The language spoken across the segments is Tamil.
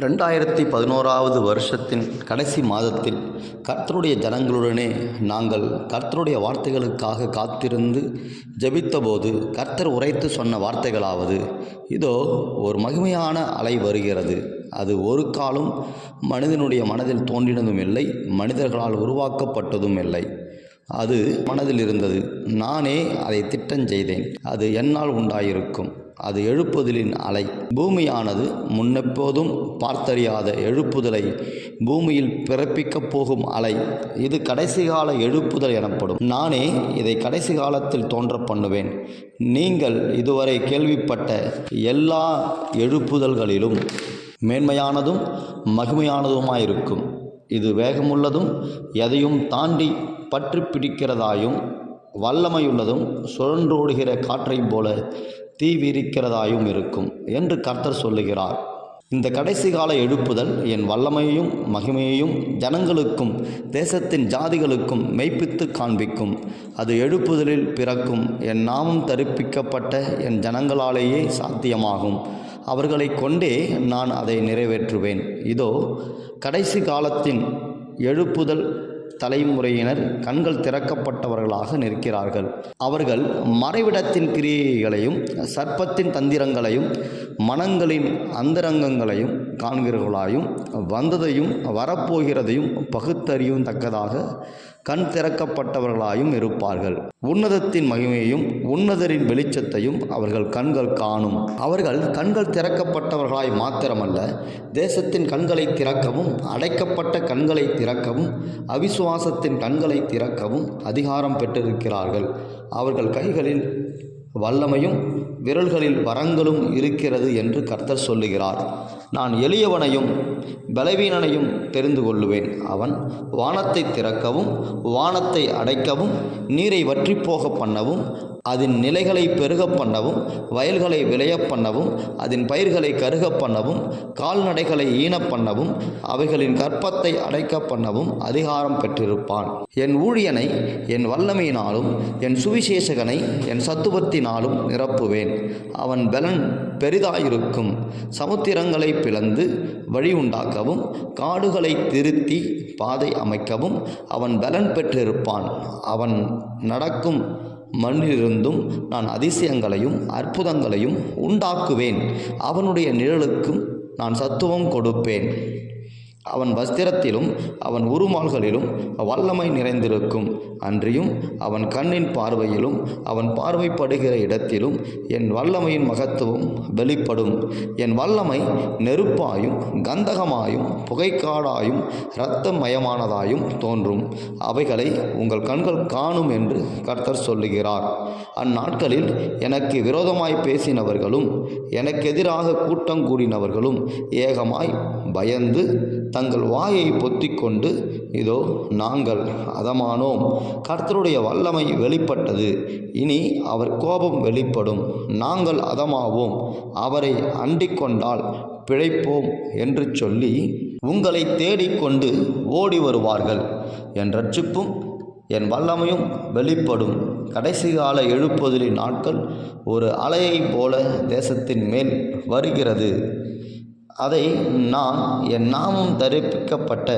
ரெண்டாயிரத்தி பதினோராவது வருஷத்தின் கடைசி மாதத்தில் கர்த்தருடைய ஜனங்களுடனே நாங்கள் கர்த்தருடைய வார்த்தைகளுக்காக காத்திருந்து ஜெபித்தபோது கர்த்தர் உரைத்து சொன்ன வார்த்தைகளாவது இதோ ஒரு மகிமையான அலை வருகிறது. அது ஒரு காலம் மனிதனுடைய மனதில் தோன்றினதும் இல்லை மனிதர்களால் உருவாக்கப்பட்டதும் இல்லை. அது மனதில் இருந்தது. நானே அதை திட்டம் செய்தேன். அது என்னால் உண்டாயிருக்கும். அது எழுப்புதலின் அலை. பூமியானது முன்னெப்போதும் பார்த்தறியாத எழுப்புதலை பூமியில் பிறப்பிக்கப் போகும் அலை. இது கடைசி கால எழுப்புதல் எனப்படும். நானே இதை கடைசி காலத்தில் தோன்ற பண்ணுவேன். நீங்கள் இதுவரை கேள்விப்பட்ட எல்லா எழுப்புதல்களிலும் மேன்மையானதும் மகிமையானதுமாயிருக்கும். இது வேகமுள்ளதும் எதையும் தாண்டி பற்றி பிடிக்கிறதாயும் வல்லமையுள்ளதும் சுழன்றோடுகிற காற்றைப் போல தீவிரிக்கிறதாயும் இருக்கும் என்று கர்த்தர் சொல்லுகிறார். இந்த கடைசி கால எழுப்புதல் என் வல்லமையையும் மகிமையையும் ஜனங்களுக்கும் தேசத்தின் ஜாதிகளுக்கும் மெய்ப்பித்து காண்பிக்கும். அது எழுப்புதலில் பிறக்கும். என் நாமம் தரிப்பிக்கப்பட்ட என் ஜனங்களாலேயே சாத்தியமாகும். அவர்களை கொண்டே நான் அதை நிறைவேற்றுவேன். இதோ கடைசி காலத்தின் எழுப்புதல் தலைமுறையினர் கண்கள் திறக்கப்பட்டவர்களாக நிற்கிறார்கள். அவர்கள் மறைவிடத்தின் கிரியைகளையும் சர்ப்பத்தின் தந்திரங்களையும் மனங்களின் அந்தரங்கங்களையும் காண்கிறவர்களாயும் வந்ததையும் வரப்போகிறதையும் பகுத்தறியும் தக்கதாக கண் திறக்கப்பட்டவர்களாயும் இருப்பார்கள். உன்னதத்தின் மகிமையையும் உன்னதரின் வெளிச்சத்தையும் அவர்கள் கண்கள் காணும். அவர்கள் கண்கள் திறக்கப்பட்டவர்களாய் மாத்திரமல்ல தேசத்தின் கண்களை திறக்கவும் அடைக்கப்பட்ட கண்களை திறக்கவும் அவிசுவாசத்தின் கண்களை திறக்கவும் அதிகாரம் பெற்றிருக்கிறார்கள். அவர்கள் கைகளில் வல்லமையும் விரல்களில் வரங்களும் இருக்கிறது என்று கர்த்தர் சொல்லுகிறார். நான் எளியவனையும் பலவீனனையும் தெரிந்து கொள்ளுவேன். அவன் வானத்தை திறக்கவும் வானத்தை அடைக்கவும் நீரை வற்றி போக பண்ணவும் அதன் நிலைகளை பெருக பண்ணவும் வயல்களை விளைய பண்ணவும் அதன் பயிர்களை கருக பண்ணவும் கால்நடைகளை ஈன பண்ணவும் அவைகளின் கற்பத்தை அடைக்க பண்ணவும் அதிகாரம் பெற்றிருப்பான். என் ஊழியனை என் வல்லமையினாலும் என் சுவிசேஷகனை என் சத்துவத்தினாலும் நிரப்புவேன். அவன் பலன் பெரிதாயிருக்கும். சமுத்திரங்களை பிளந்து வழி உண்டாக்கவும் காடுகளை திருத்தி பாதை அமைக்கவும் அவன் பலன் பெற்றிருப்பான். அவன் நடக்கும் மண்ணிலிருந்தும் நான் அதிசயங்களையும் அற்புதங்களையும் உண்டாக்குவேன். அவனுடைய நிழலுக்கும் நான் சத்துவம் கொடுப்பேன். அவன் வஸ்திரத்திலும் அவன் உருமால்களிலும் வல்லமை நிறைந்திருக்கும். அன்றியும் அவன் கண்ணின் பார்வையிலும் அவன் பார்வைப்படுகிற இடத்திலும் என் வல்லமையின் மகத்துவம் வெளிப்படும். என் வல்லமை நெருப்பாயும் கந்தகமாயும் புகைக்காடாயும் இரத்தமயமானதாயும் தோன்றும். அவைகளை உங்கள் கண்கள் காணும் என்று கர்த்தர் சொல்லுகிறார். அந்நாட்களில் எனக்கு விரோதமாய் பேசினவர்களும் எனக்கு எதிராக கூட்டம் கூடினவர்களும் ஏகமாய் பயந்து தங்கள் வாயை பொத்திக்கொண்டு இதோ நாங்கள் அதமானோம். கர்த்தருடைய வல்லமை வெளிப்பட்டது. இனி அவர் கோபம் வெளிப்படும். நாங்கள் அதமாவோம். அவரை அண்டிக்கொண்டால் பிழைப்போம் என்று சொல்லி உங்களை தேடிக்கொண்டு ஓடி வருவார்கள். என் ரட்சிப்பும் என் வல்லமையும் வெளிப்படும். கடைசி கால எழுப்புதலின் நாட்கள் ஒரு அலையைப் போல தேசத்தின் மேல் வருகிறது. அதை நான் என் நாமம் தரிப்பிக்கப்பட்ட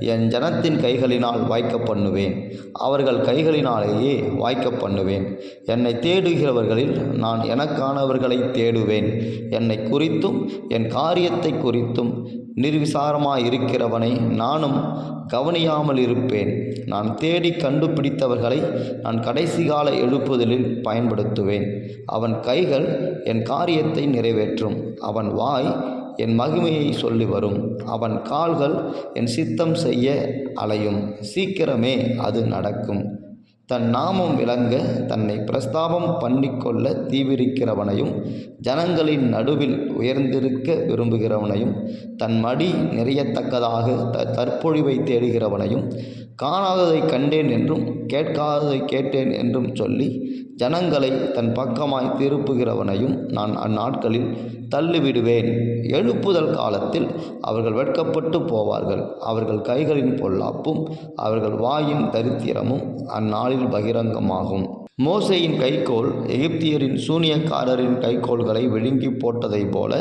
என் ஜனத்தின் கைகளினால் வாய்க்க பண்ணுவேன். அவர்கள் கைகளினாலேயே வாய்க்க பண்ணுவேன். என்னை தேடுகிறவர்களில் நான் எனக்கானவர்களை தேடுவேன். என்னை குறித்தும் என் காரியத்தை குறித்தும் நிர்விசாரமாயிருக்கிறவனை நானும் கவனியாமல் இருப்பேன். நான் தேடி கண்டுபிடித்தவர்களை நான் கடைசி கால எழுப்புதலில் பயன்படுத்துவேன். அவன் கைகள் என் காரியத்தை நிறைவேற்றும். அவன் வாய் என் மகிமையை சொல்லி வரும். அவன் கால்கள் என் சித்தம் செய்ய அலையும். சீக்கிரமே அது நடக்கும். தன் நாமம் விளங்க தன்னை பிரஸ்தாபம் பண்ணிக்கொள்ள தீவிரிக்கிறவனையும் ஜனங்களின் நடுவில் உயர்ந்திருக்க விரும்புகிறவனையும் தன் மடி நிறையத்தக்கதாக த தற்பொழிவை தேடுகிறவனையும் காணாததை கண்டேன் என்றும் கேட்காததை கேட்டேன் என்றும் சொல்லி ஜனங்களை தன் பக்கமாய் திருப்புகிறவனையும் நான் அந்நாட்களில் தள்ளிவிடுவேன். எழுப்புதல் காலத்தில் அவர்கள் வெட்கப்பட்டு போவார்கள். அவர்கள் கைகளின் பொல்லாப்பும் அவர்கள் வாயின் தரித்திரமும் அந்நாளில் பகிரங்கமாகும். மோசையின் கைக்கோல் எகிப்தியரின் சூனியக்காரரின் கைக்கோள்களை விழுங்கி போட்டதைப் போல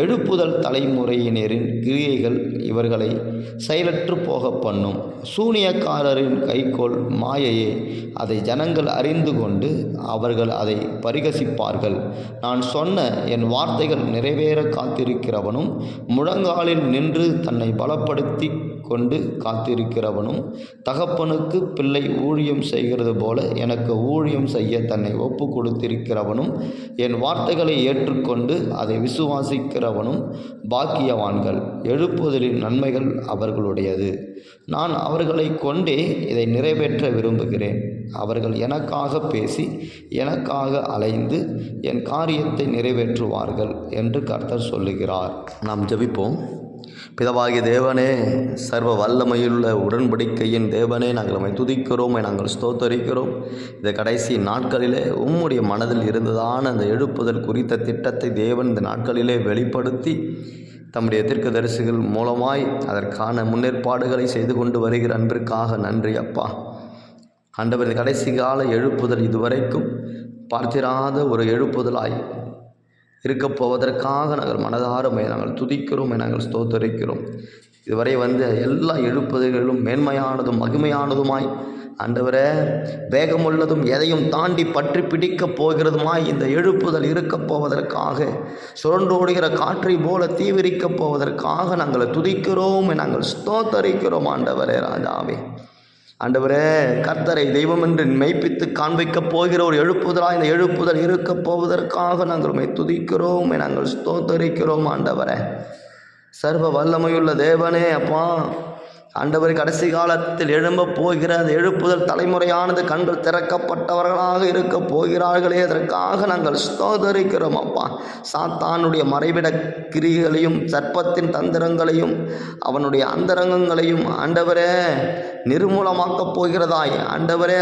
எழுப்புதல் தலைமுறையினரின் கிரியைகள் இவர்களை செயலற்று போக பண்ணும். சூனியக்காரரின் கைக்கோள் மாயையே அதை ஜனங்கள் அறிந்து கொண்டு அவர்கள் அதை பரிகசிப்பார்கள். நான் சொன்ன என் வார்த்தைகள் நிறைவேற காத்திருக்கிறவனும் முழங்காலில் நின்று தன்னை பலப்படுத்தி கொண்டு காத்திருக்கிறவனும் தகப்பனுக்கு பிள்ளை ஊழியம் செய்கிறது போல எனக்கு ஊழியம் செய்ய தன்னை ஒப்பு கொடுத்திருக்கிறவனும் என் வார்த்தைகளை ஏற்றுக்கொண்டு அதை விசுவாசிக்கிறவனும் பாக்கியவான்கள். எழுப்புதலின் நன்மைகள் அவர்களுடையது. நான் அவர்களை கொண்டே இதை நிறைவேற்ற விரும்புகிறேன். அவர்கள் எனக்காக பேசி எனக்காக அலைந்து என் காரியத்தை நிறைவேற்றுவார்கள் என்று கர்த்தர் சொல்லுகிறார். நாம் ஜபிப்போம். பிதவாகிய தேவனே சர்வ வல்லமையுள்ள உடன்படிக்கையின் தேவனே நாங்கள் உம்மை துதிக்கிறோம் நாங்கள் ஸ்தோத்தரிக்கிறோம். இந்த கடைசி நாட்களிலே உம்முடைய மனதில் இருந்ததான அந்த எழுப்புதல் குறித்த திட்டத்தை தேவன் இந்த நாட்களிலே வெளிப்படுத்தி தம்முடைய தீர்க்கதரிசிகள் மூலமாய் அதற்கான முன்னேற்பாடுகளை செய்து கொண்டு வருகிற அன்பிற்காக நன்றி அப்பா. ஆண்டவர் கடைசி கால எழுப்புதல் இதுவரைக்கும் பார்த்திராத ஒரு எழுப்புதலாய் இருக்கப் போவதற்காக நாங்கள் மனதாரமை நாங்கள் துதிக்கிறோம் நாங்கள் ஸ்தோத்தரிக்கிறோம். இதுவரை வந்து எல்லா எழுப்புதல்களும் மேன்மையானதும் மகிமையானதுமாய். ஆண்டவரே வேகமுள்ளதும் எதையும் தாண்டி பற்றி பிடிக்கப் போகிறதுமாய் இந்த எழுப்புதல் இருக்கப் போவதற்காக சுரண்டோடுகிற காற்றை போல தீவிரிக்கப் போவதற்காக நாங்கள் துதிக்கிறோம் நாங்கள் ஸ்தோத்தரிக்கிறோம் ஆண்டவரே ராஜாவே. ஆண்டவரே கர்த்தரை தெய்வம் என்று மெய்ப்பித்து காண்பிக்கப் போகிற ஒரு எழுப்புதலாக இந்த எழுப்புதல் இருக்கப் போவதற்காக நாங்கள் உண்மை துதிக்கிறோம் நாங்கள் ஸ்தோத்தரிக்கிறோம் ஆண்டவரே. சர்வ வல்லமையுள்ள தேவனே அப்பா. ஆண்டவர் கடைசி காலத்தில் எழும்ப போகிற அந்த எழுப்புதல் தலைமுறையானது கண்கள் திறக்கப்பட்டவர்களாக இருக்க போகிறார்களே. அதற்காக நாங்கள் ஸ்தோதரிக்கிறோம் அப்பா. சாத்தானுடைய மறைவிட கிரிகளையும் சர்ப்பத்தின் தந்திரங்களையும் அவனுடைய அந்தரங்கங்களையும் ஆண்டவரே நிர்மூலமாக்கப் போகிறதாய். ஆண்டவரே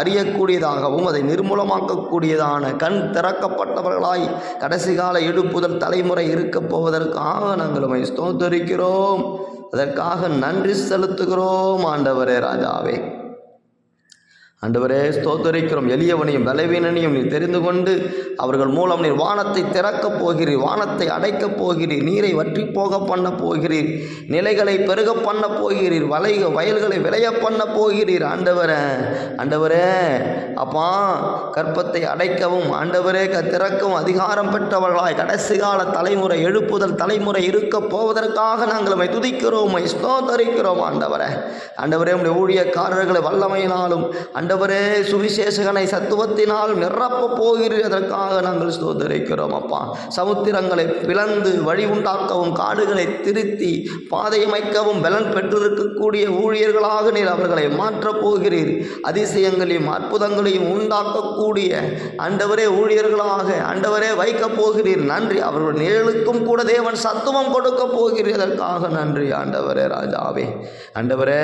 அறியக்கூடியதாகவும் அதை நிர்மூலமாக்கக்கூடியதான கண் திறக்கப்பட்டவர்களாய் கடைசி கால எழுப்புதல் தலைமுறை இருக்கப் போவதற்காக நாங்கள் ஸ்தோதரிக்கிறோம். ஸ்தோத்தரிக்கிறோம் அதற்காக நன்றி செலுத்துகிறோம் ஆண்டவரே ராஜாவே. ஆண்டவரே ஸ்தோத்தரிக்கிறோம். எளியவனையும் பலவீனனையும் நீ தெரிந்து கொண்டு அவர்கள் மூலம் நீர் வானத்தை திறக்கப் போகிறீர் வானத்தை அடைக்கப் போகிறீர் நீரை வற்றி போக பண்ண போகிறீர் நிலைகளை பெருக பண்ண போகிறீர் வலை வயல்களை விளைய பண்ண போகிறீர். ஆண்டவரே ஆண்டவரே அப்பா கற்பத்தை அடைக்கவும் ஆண்டவரே க திறக்கவும் அதிகாரம் பெற்றவர்களாய் கடைசி கால தலைமுறை எழுப்புதல் தலைமுறை இருக்க போவதற்காக நாங்கள் உமை துதிக்கிறோம் ஸ்தோத்தரிக்கிறோம் ஆண்டவரே. ஆண்டவரே உடைய ஊழியக்காரர்களை வல்லமையினாலும் ஆண்டவரே சுவிசேஷகனை சத்துவத்தினால் நிரப்ப போகிறீர். அதற்காக நாங்கள் சோதரிக்கிறோம் அப்பா. சமுத்திரங்களை பிளந்து வழி உண்டாக்கவும் காடுகளை திருத்தி பாதையமைக்கவும் பலன் பெற்றிருக்கக்கூடிய ஊழியர்களாக நீர் அவர்களை மாற்றப் போகிறீர். அதிசயங்களையும் அற்புதங்களையும் உண்டாக்கக்கூடிய ஆண்டவரே ஊழியர்களாக ஆண்டவரே வைக்கப் போகிறீர். நன்றி அவர்கள் நிழலுக்கும் கூட தேவன் சத்துவம் கொடுக்க போகிறீர். அதற்காக நன்றி ஆண்டவரே ராஜாவே. ஆண்டவரே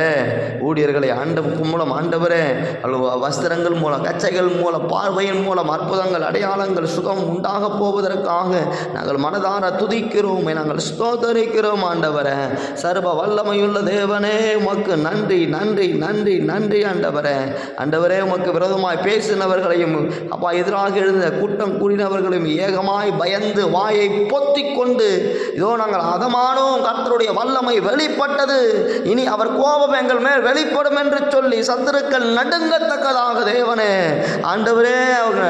ஊழியர்களை ஆண்ட மூலம் ஆண்டவரே. அல்லவா வஸ்திரங்கள் மூலம் கச்சைகள் மூலம் பார்வையின் மூலம் அற்புதங்கள் அடையாளங்கள் சுகம் உண்டாக போவதற்காக நாங்கள் மனதார துதிக்கிறோம் நாங்கள் ஸ்தோதரிக்கிறோம் ஆண்டவரே. சர்வ வல்லமையுள்ள தேவனே உமக்கு நன்றி நன்றி நன்றி நன்றி ஆண்டவரே. ஆண்டவரே உமக்கு விரோதமாய் பேசினவர்களையும் அப்பா எதிராக எழுந்த கூட்டம் கூடினவர்களையும் ஏகமாய் பயந்து வாயை பொத்தி கொண்டு இதோ நாங்கள் அதமானோம் கர்த்தருடைய வல்லமை வெளிப்பட்டது. இனி அவர் கோபம் எங்கள் மேல் வெளிப்படும் என்று சொல்லி சத்துருக்கள் விரும்பத்தக்கதாக தேவனே. ஆண்டவரே அவங்க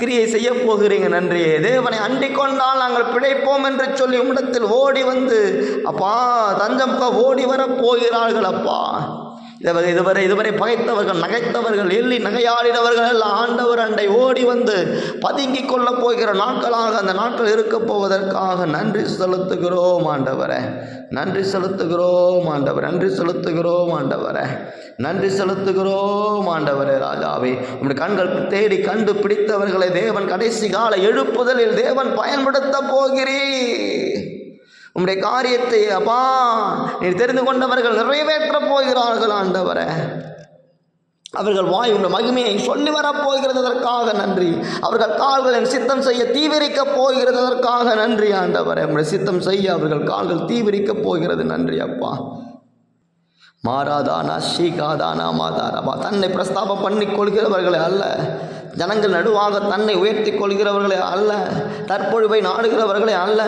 கிரியை செய்ய போகிறீங்க நன்றி தேவனை அண்டிக் கொண்டால் நாங்கள் பிழைப்போம் என்று சொல்லி உம்மிடத்தில் ஓடி வந்து அப்பா தஞ்சம் ஓடி வர போகிறார்கள் அப்பா. இதுவரை இதுவரை இதுவரை பகைத்தவர்கள் நகைத்தவர்கள் எள்ளி நகையாடினவர்கள் எல்லாம் ஆண்டவர் அண்டை ஓடி வந்து பதுங்கிக் கொள்ளப் போகிற நாட்களாக அந்த நாட்கள் இருக்கப் போவதற்காக நன்றி செலுத்துகிறோம் ஆண்டவரே. நன்றி செலுத்துகிறோம் ஆண்டவர். நன்றி செலுத்துகிறோம் ஆண்டவரே. நன்றி செலுத்துகிறோம் ஆண்டவரே ராஜாவே. உங்களுடைய கண்கள் தேடி கண்டு பிடித்தவர்களை தேவன் கடைசி கால எழுப்புதலில் தேவன் பயன்படுத்த போகிறீர். உம்முடைய காரியத்தை அப்பா நீர் தெரிந்து கொண்டவர்கள் நிறைவேற்றப் போகிறார்கள் ஆண்டவரே. அவர்கள் வாய் உங்கள் மகிமையை சொல்லி வரப்போகிறதற்காக நன்றி. அவர்கள் கால்களின் சித்தம் செய்ய தீவிரிக்கப் போகிறது அதற்காக நன்றி ஆண்டவர். உங்களுடைய சித்தம் செய்ய அவர்கள் கால்கள் தீவிரிக்கப் போகிறது நன்றி அப்பா. மாறாதானா ஸ்ரீகாதானா மாதாரபா. தன்னை பிரஸ்தாபம் பண்ணி கொள்கிறவர்களை அல்ல. ஜனங்கள் நடுவாக தன்னை உயர்த்தி கொள்கிறவர்களே அல்ல தற்பொழிவை நாடுகிறவர்களே அல்ல.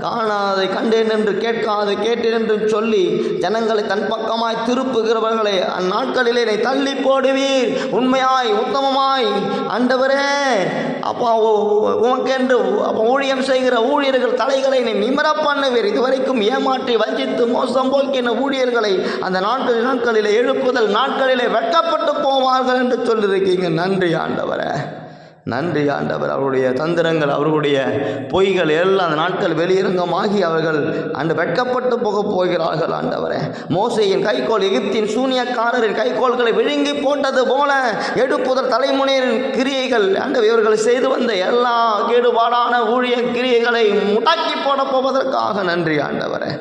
காணாதை கண்டேன் என்று கேட்காது கேட்டேன் என்று சொல்லி ஜனங்களை தன் பக்கமாய் திருப்புகிறவர்களே அந்நாட்களிலே என்னை தள்ளி போடுவீர். உண்மையாய் உத்தமமாய். ஆண்டவரே அப்பா உ- உமக்கென்று அப்போ ஊழியம் செய்கிற ஊழியர்கள் தலைகளை நீ நிமிர பண்ணுவீர். இதுவரைக்கும் ஏமாற்றி வஞ்சித்து மோசம் போக்கின ஊழியர்களை அந்த நாட்கள் நாட்களிலே எழுப்புதல் நாட்களிலே வெட்டப்பட்டு போவார்கள் என்று சொல்லியிருக்கீங்க. நன்றி ஆண்டவரே. நன்றி ஆண்டவர் அவருடைய தந்திரங்கள் அவர்களுடைய பொய்கள் எல்லாம் அந்த நாட்கள் வெளியரங்கமாகி அவர்கள் அந்த வெட்கப்பட்டு போக போகிறார்கள் ஆண்டவரே. மோசையின் கைகோல் எகிப்தின் சூனியக்காரரின் கைகோள்களை விழுங்கி போட்டது போல எடுப்புதல் தலைமுனையின் கிரியைகள். அந்த இவர்கள் செய்து வந்த எல்லா கேடுபாடான ஊழிய கிரியைகளை முடக்கி போட போவதற்காக நன்றி ஆண்டவரே.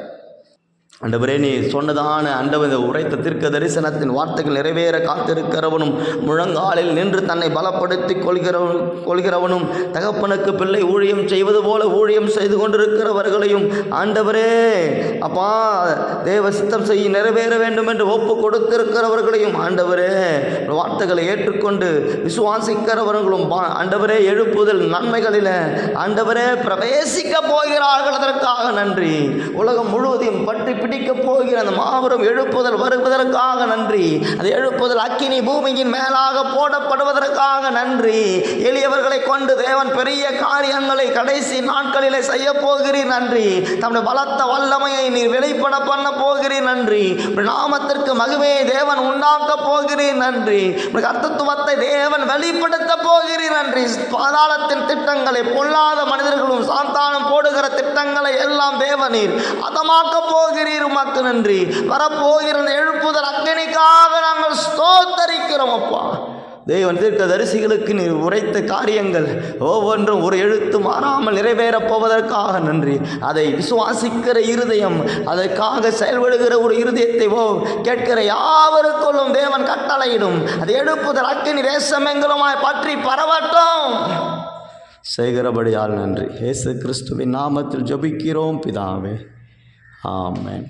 அண்டவரே நீ சொன்னதான அண்டவந்த உரைத்த தீர்க்க தரிசனத்தின் வார்த்தைகள் நிறைவேற காத்திருக்கிறவனும் முழங்காலில் நின்று தன்னை பலப்படுத்தி கொள்கிறவன் கொள்கிறவனும் தகப்பனுக்கு பிள்ளை ஊழியம் செய்வது போல ஊழியம் செய்து கொண்டிருக்கிறவர்களையும் ஆண்டவரே அப்பா தேவ சித்தம் செய்ய நிறைவேற வேண்டும் என்று ஒப்பு கொடுத்திருக்கிறவர்களையும் ஆண்டவரே வார்த்தைகளை ஏற்றுக்கொண்டு விசுவாசிக்கிறவர்களும் பா- ஆண்டவரே எழுப்புதல் நன்மைகளில் ஆண்டவரே பிரவேசிக்க போகிறார்கள் அதற்காக நன்றி. உலகம் முழுவதையும் பற்றி பிடிக்க போகிற அந்த மாபெரும் எழுப்புதல் வருவதற்காக நன்றி. அந்த எழுப்புதல் அக்கினி பூமியின் மேலாக போடப்படுவதற்காக நன்றி. எளியவர்களை கொண்டு தேவன் பெரிய காரியங்களை கடைசி நாட்களிலே செய்ய போகிறீர் நன்றி. தம்முடைய பலத்த வல்லமையை நீர் வெளிப்பட பண்ண போகிறீர் நன்றி. நாமத்திற்கு மகிமையை தேவன் உண்டாக்க போகிறீர் நன்றி. கர்த்தத்துவத்தை தேவன் வெளிப்படுத்த போகிறீர் நன்றி. பாதாளத்தின் திட்டங்களை பொல்லாத மனிதர்களும் சாந்தானம் போடுகிற திட்டங்களை எல்லாம் தேவனீர் அதமாக்க போகிறீர் உமக்கு நன்றி. வரப்போகிற எழுப்புதல் அக்கினிக்காக நாங்கள் ஸ்தோத்தரிக்கிறோம் அப்பா. தேவன் தீர்க்க தரிசிகளுக்கு நீ உரைத்த காரியங்கள் ஒவ்வொன்றும் ஒரு எழுத்து மாறாமல் நிறைவேறப் போவதற்காக நன்றி. அதை விசுவாசிக்கிற இருதயம் அதற்காக செயல்படுகிற ஒரு இருதயத்தை ஓ கேட்கிற யாவருக்குள்ளும் தேவன் கட்டளையிடும். அதை எழுப்புதல் அக்கினி ரேசமெங்களுமாய் பற்றி பரவட்டும். செய்கிறபடியால் நன்றி. இயேசு கிறிஸ்துவின் நாமத்தில் ஜபிக்கிறோம் பிதாவே. ஆமேன்